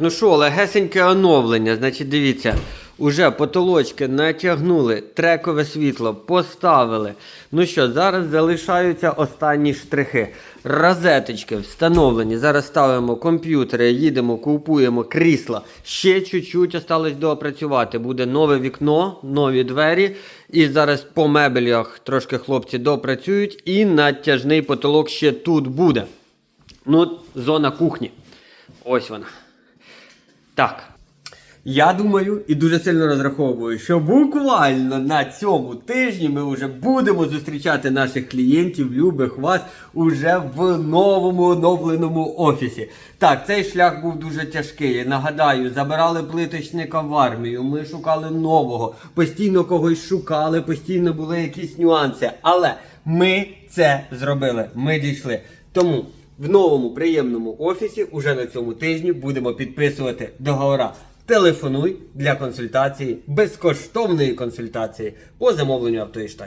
Ну що, легесеньке оновлення. Значить, дивіться, уже потолочки натягнули, трекове світло поставили. Ну що, зараз залишаються останні штрихи. Розеточки встановлені. Зараз ставимо комп'ютери, їдемо, купуємо крісла. Ще чуть-чуть осталось доопрацювати. Буде нове вікно, нові двері. І зараз по мебелях трошки хлопці допрацюють. І натяжний потолок ще тут буде. Ну, зона кухні. Ось вона. Так. Я думаю і дуже сильно розраховую, що буквально на цьому тижні ми вже будемо зустрічати наших клієнтів, любих вас, уже в новому оновленому офісі. Так, цей шлях був дуже тяжкий. Нагадаю, забирали плиточника в армію, ми шукали нового, постійно когось шукали, постійно були якісь нюанси. Але ми це зробили. Ми дійшли. Тому в новому приємному офісі уже на цьому тижні будемо підписувати договора. Телефонуй для консультації, безкоштовної консультації по замовленню автоїштатів.